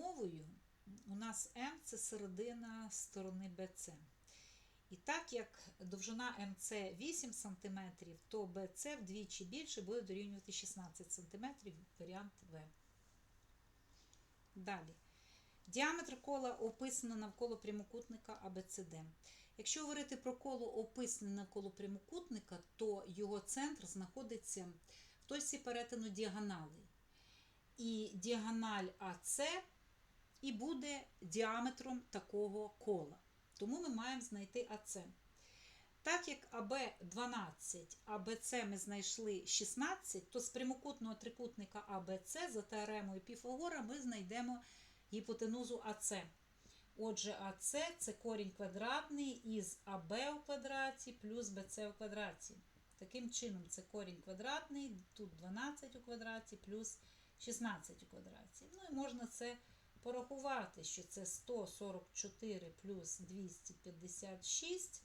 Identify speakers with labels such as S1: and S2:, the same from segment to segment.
S1: умовою у нас М це середина сторони BC. І так як довжина МЦ 8 см, то BC вдвічі більше буде дорівнювати 16 см, варіант В. Далі. Діаметр кола описано навколо прямокутника ABCD. Якщо говорити про коло описане навколо прямокутника, то його центр знаходиться в точці перетину діагоналей. І діагональ АС і буде діаметром такого кола. Тому ми маємо знайти АС. Так як АБ 12, а БЦ ми знайшли 16, то з прямокутного трикутника АБЦ за теоремою Піфагора ми знайдемо гіпотенузу АС. Отже, АС це корінь квадратний із АБ у квадраті плюс БЦ у квадраті. Таким чином, це корінь квадратний, тут 12 у квадраті плюс 16 у квадраті. Ну і можна це порахувати, що це 144 плюс 256.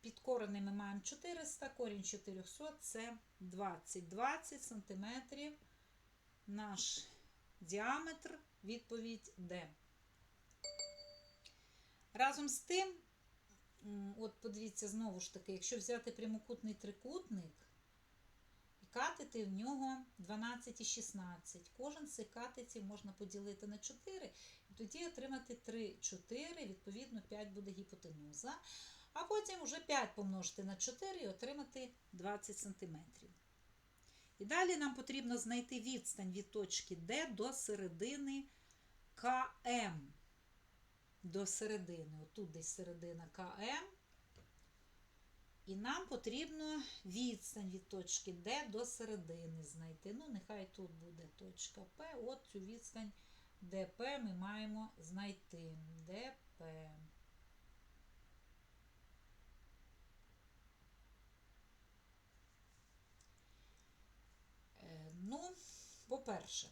S1: Під коренем ми маємо 400, корінь 400 це 20. 20 см наш діаметр, відповідь Д. Разом з тим, от подивіться, знову ж таки, якщо взяти прямокутний трикутник катети в нього 12 і 16, кожен з цих катетів можна поділити на 4, і тоді отримати 3, 4, відповідно, 5 буде гіпотенуза. А потім вже 5 помножити на 4 і отримати 20 см. І далі нам потрібно знайти відстань від точки D до середини КМ. До середини. Отут десь середина КМ. І нам потрібно відстань від точки D до середини знайти. Ну, нехай тут буде точка П. От цю відстань ДП ми маємо знайти. ДП. Е, Ну, по-перше,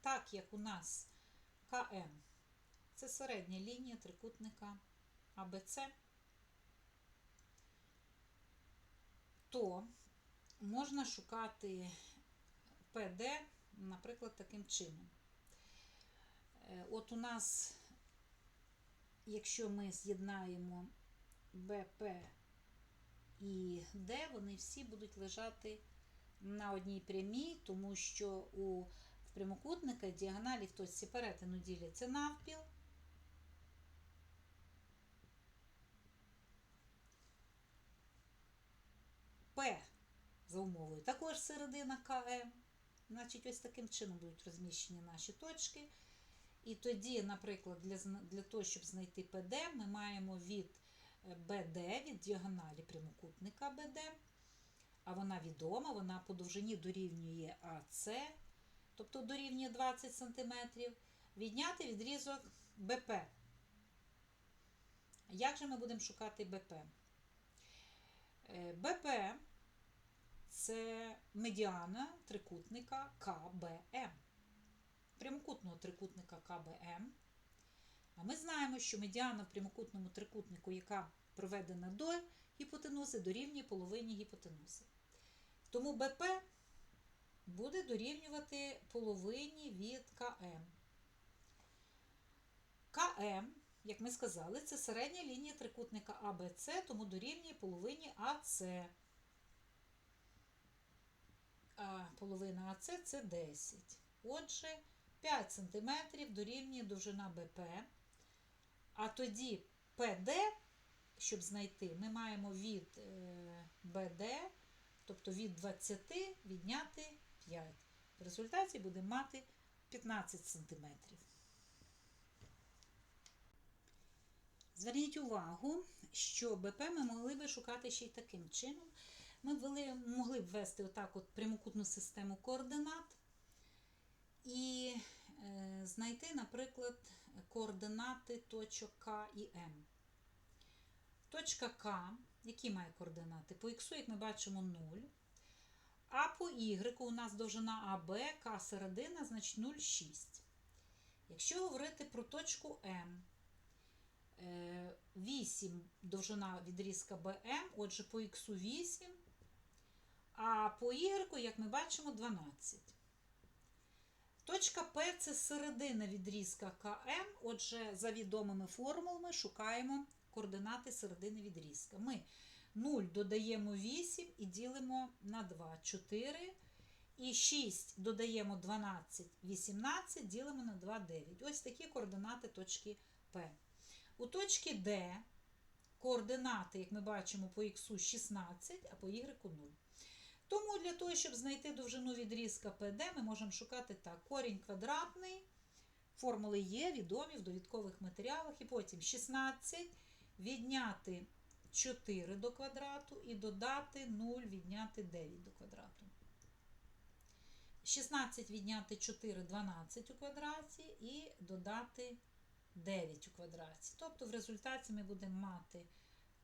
S1: так як у нас КМ це середня лінія трикутника АБЦ, то можна шукати ПД, наприклад, таким чином. Е, От у нас, якщо ми з'єднаємо БП і Д, вони всі будуть лежати на одній прямій, тому що у прямокутника діагоналі в точці перетину діляться навпіл. П за умовою також середина КМ. Значить, ось таким чином будуть розміщені наші точки. І тоді, наприклад, для, для того, щоб знайти ПД, ми маємо від БД, від діагоналі прямокутника БД, а вона відома, вона по довжині дорівнює АС, тобто дорівнює 20 см, відняти відрізок БП. Як же ми будемо шукати БП? Е, БП це медіана трикутника КБМ. Прямокутного трикутника КБМ. А ми знаємо, що медіана в прямокутному трикутнику, яка проведена до гіпотенузи, дорівнює половині гіпотенузи. Тому БП буде дорівнювати половині від КМ. КМ, як ми сказали, це середня лінія трикутника АБЦ, тому дорівнює половині АЦ. А половина АЦ це 10. Отже, 5 см дорівнює довжина БП. А тоді ПД, щоб знайти, ми маємо від е, БД, тобто від 20 відняти 5. В результаті будемо мати 15 см. Зверніть увагу, що БП ми могли би шукати ще й таким чином. Ми ввели, могли б ввести отак от прямокутну систему координат і е, знайти, наприклад, координати точок К і М. Точка К, які має координати? По Х, як ми бачимо, 0. А по Y у нас довжина АБ, К середина, значить 0,6. Якщо говорити про точку М, 8 довжина відрізка БМ, отже, по Х 8, а по Y, як ми бачимо, 12. Точка П це середина відрізка КМ. Отже, за відомими формулами шукаємо координати середини відрізка. Ми 0 додаємо 8 і ділимо на 2 4. І 6 додаємо 12, 18, ділимо на 2, 9. Ось такі координати точки П. У точки Д координати, як ми бачимо, по х 16, а по y 0. Тому для того, щоб знайти довжину відрізка ПД, ми можемо шукати так: корінь квадратний, формули є, відомі в довідкових матеріалах, і потім 16 відняти 4 до квадрату і додати 0 відняти 9 до квадрату. 16 відняти 4 12 у квадраті і додати 9 у квадраті. Тобто в результаті ми будемо мати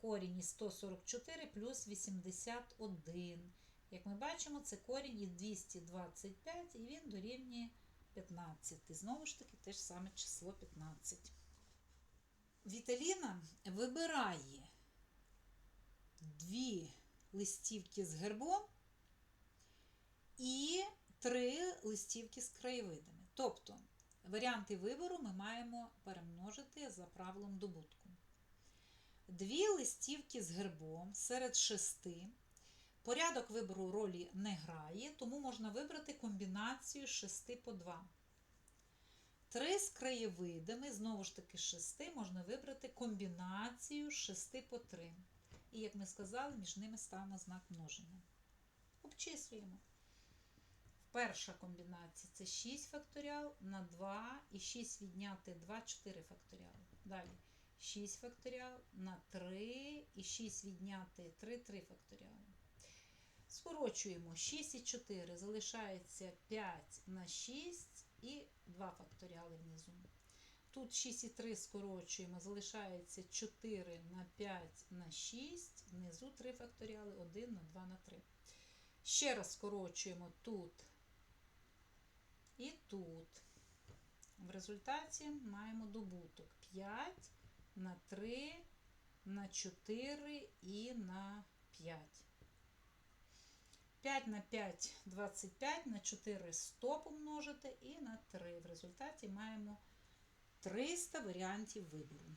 S1: корінь із 144 плюс 81. Як ми бачимо, це корінь із 225 і він дорівнює 15. І Знову ж таки, те ж саме число 15. Віталіна вибирає дві листівки з гербом і три листівки з краєвидами. Тобто варіанти вибору ми маємо перемножити за правилом добутку. Дві листівки з гербом серед шести. Порядок вибору ролі не грає, тому можна вибрати комбінацію з 6 по 2. Три з краєвидами, знову ж таки, 6 можна вибрати комбінацію 6 по 3. І, як ми сказали, між ними ставимо знак множення. Обчислюємо. Перша комбінація це 6 факторіал на 2 і 6 відняти 2, 4 факторіал. Далі 6 факторіал на 3 і 6 відняти 3, 3 факторіали. Скорочуємо 6 і 4, залишається 5 на 6 і 2 факторіали внизу. Тут 6 і 3 скорочуємо, залишається 4 на 5 на 6, внизу 3 факторіали, 1 на 2 на 3. Ще раз скорочуємо тут тут. В результаті маємо добуток 5 на 3 на 4 і на 5. 5 на 5 25, на 4 100 помножити і на 3. В результаті маємо 300 варіантів вибору.